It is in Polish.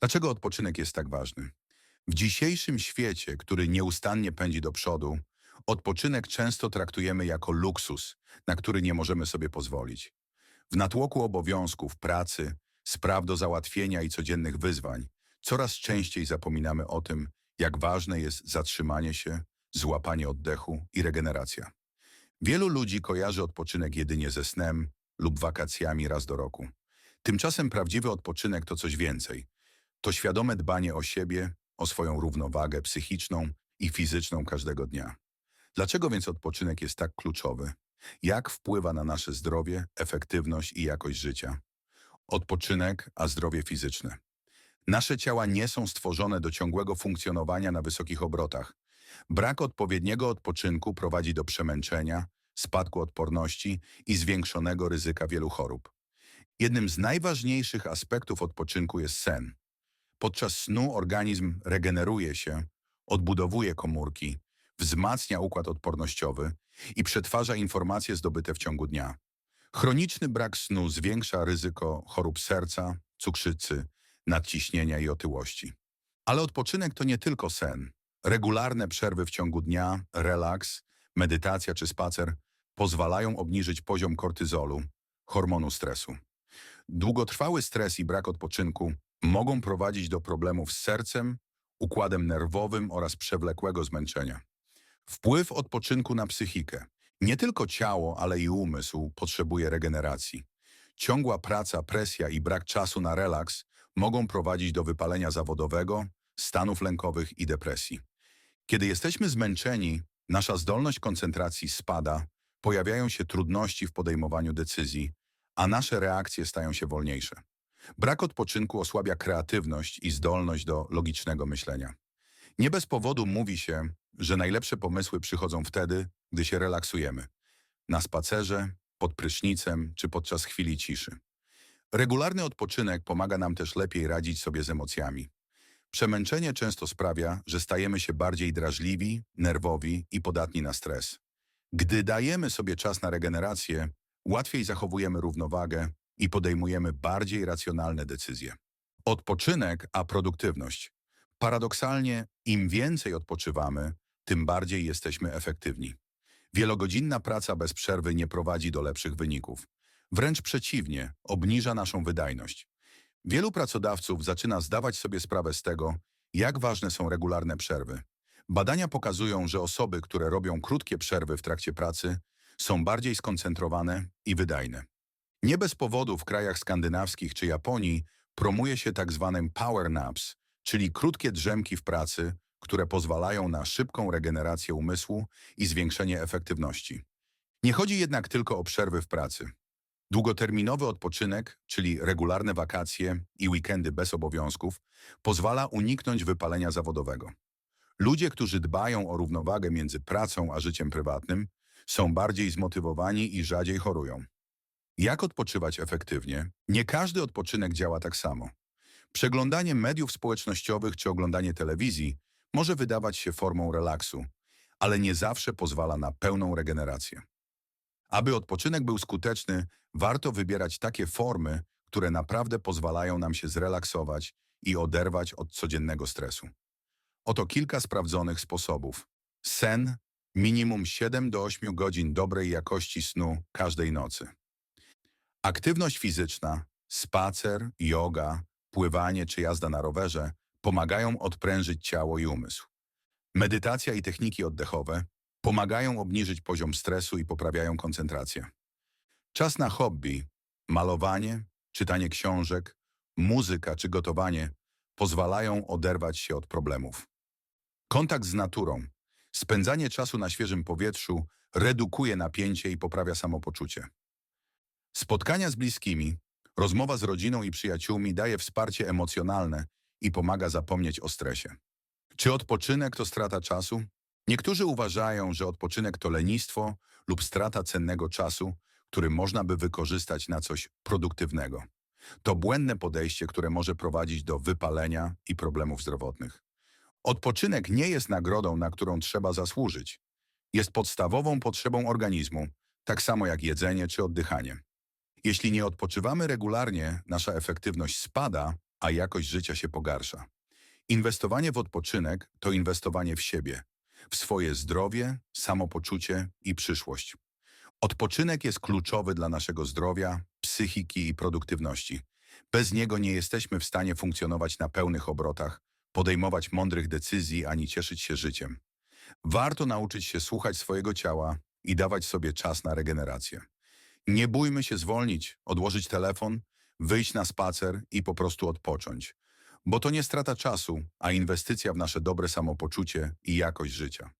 Dlaczego odpoczynek jest tak ważny? W dzisiejszym świecie, który nieustannie pędzi do przodu, odpoczynek często traktujemy jako luksus, na który nie możemy sobie pozwolić. W natłoku obowiązków, pracy, spraw do załatwienia i codziennych wyzwań, coraz częściej zapominamy o tym, jak ważne jest zatrzymanie się, złapanie oddechu i regeneracja. Wielu ludzi kojarzy odpoczynek jedynie ze snem lub wakacjami raz do roku. Tymczasem prawdziwy odpoczynek to coś więcej. To świadome dbanie o siebie, o swoją równowagę psychiczną i fizyczną każdego dnia. Dlaczego więc odpoczynek jest tak kluczowy? Jak wpływa na nasze zdrowie, efektywność i jakość życia? Odpoczynek, a zdrowie fizyczne. Nasze ciała nie są stworzone do ciągłego funkcjonowania na wysokich obrotach. Brak odpowiedniego odpoczynku prowadzi do przemęczenia, spadku odporności i zwiększonego ryzyka wielu chorób. Jednym z najważniejszych aspektów odpoczynku jest sen. Podczas snu organizm regeneruje się, odbudowuje komórki, wzmacnia układ odpornościowy i przetwarza informacje zdobyte w ciągu dnia. Chroniczny brak snu zwiększa ryzyko chorób serca, cukrzycy, nadciśnienia i otyłości. Ale odpoczynek to nie tylko sen. Regularne przerwy w ciągu dnia, relaks, medytacja czy spacer pozwalają obniżyć poziom kortyzolu, hormonu stresu. Długotrwały stres i brak odpoczynku mogą prowadzić do problemów z sercem, układem nerwowym oraz przewlekłego zmęczenia. Wpływ odpoczynku na psychikę. Nie tylko ciało, ale i umysł potrzebuje regeneracji. Ciągła praca, presja i brak czasu na relaks mogą prowadzić do wypalenia zawodowego, stanów lękowych i depresji. Kiedy jesteśmy zmęczeni, nasza zdolność koncentracji spada, pojawiają się trudności w podejmowaniu decyzji, a nasze reakcje stają się wolniejsze. Brak odpoczynku osłabia kreatywność i zdolność do logicznego myślenia. Nie bez powodu mówi się, że najlepsze pomysły przychodzą wtedy, gdy się relaksujemy. Na spacerze, pod prysznicem czy podczas chwili ciszy. Regularny odpoczynek pomaga nam też lepiej radzić sobie z emocjami. Przemęczenie często sprawia, że stajemy się bardziej drażliwi, nerwowi i podatni na stres. Gdy dajemy sobie czas na regenerację, łatwiej zachowujemy równowagę i podejmujemy bardziej racjonalne decyzje. Odpoczynek, a produktywność. Paradoksalnie, im więcej odpoczywamy, tym bardziej jesteśmy efektywni. Wielogodzinna praca bez przerwy nie prowadzi do lepszych wyników. Wręcz przeciwnie, obniża naszą wydajność. Wielu pracodawców zaczyna zdawać sobie sprawę z tego, jak ważne są regularne przerwy. Badania pokazują, że osoby, które robią krótkie przerwy w trakcie pracy, są bardziej skoncentrowane i wydajne. Nie bez powodu w krajach skandynawskich czy Japonii promuje się tak zwanym power naps, czyli krótkie drzemki w pracy, które pozwalają na szybką regenerację umysłu i zwiększenie efektywności. Nie chodzi jednak tylko o przerwy w pracy. Długoterminowy odpoczynek, czyli regularne wakacje i weekendy bez obowiązków, pozwala uniknąć wypalenia zawodowego. Ludzie, którzy dbają o równowagę między pracą a życiem prywatnym, są bardziej zmotywowani i rzadziej chorują. Jak odpoczywać efektywnie? Nie każdy odpoczynek działa tak samo. Przeglądanie mediów społecznościowych czy oglądanie telewizji może wydawać się formą relaksu, ale nie zawsze pozwala na pełną regenerację. Aby odpoczynek był skuteczny, warto wybierać takie formy, które naprawdę pozwalają nam się zrelaksować i oderwać od codziennego stresu. Oto kilka sprawdzonych sposobów. Sen, minimum 7 do 8 godzin dobrej jakości snu każdej nocy. Aktywność fizyczna, spacer, yoga, pływanie czy jazda na rowerze pomagają odprężyć ciało i umysł. Medytacja i techniki oddechowe pomagają obniżyć poziom stresu i poprawiają koncentrację. Czas na hobby, malowanie, czytanie książek, muzyka czy gotowanie pozwalają oderwać się od problemów. Kontakt z naturą, spędzanie czasu na świeżym powietrzu redukuje napięcie i poprawia samopoczucie. Spotkania z bliskimi, rozmowa z rodziną i przyjaciółmi daje wsparcie emocjonalne i pomaga zapomnieć o stresie. Czy odpoczynek to strata czasu? Niektórzy uważają, że odpoczynek to lenistwo lub strata cennego czasu, który można by wykorzystać na coś produktywnego. To błędne podejście, które może prowadzić do wypalenia i problemów zdrowotnych. Odpoczynek nie jest nagrodą, na którą trzeba zasłużyć. Jest podstawową potrzebą organizmu, tak samo jak jedzenie czy oddychanie. Jeśli nie odpoczywamy regularnie, nasza efektywność spada, a jakość życia się pogarsza. Inwestowanie w odpoczynek to inwestowanie w siebie, w swoje zdrowie, samopoczucie i przyszłość. Odpoczynek jest kluczowy dla naszego zdrowia, psychiki i produktywności. Bez niego nie jesteśmy w stanie funkcjonować na pełnych obrotach, podejmować mądrych decyzji ani cieszyć się życiem. Warto nauczyć się słuchać swojego ciała i dawać sobie czas na regenerację. Nie bójmy się zwolnić, odłożyć telefon, wyjść na spacer i po prostu odpocząć. Bo to nie strata czasu, a inwestycja w nasze dobre samopoczucie i jakość życia.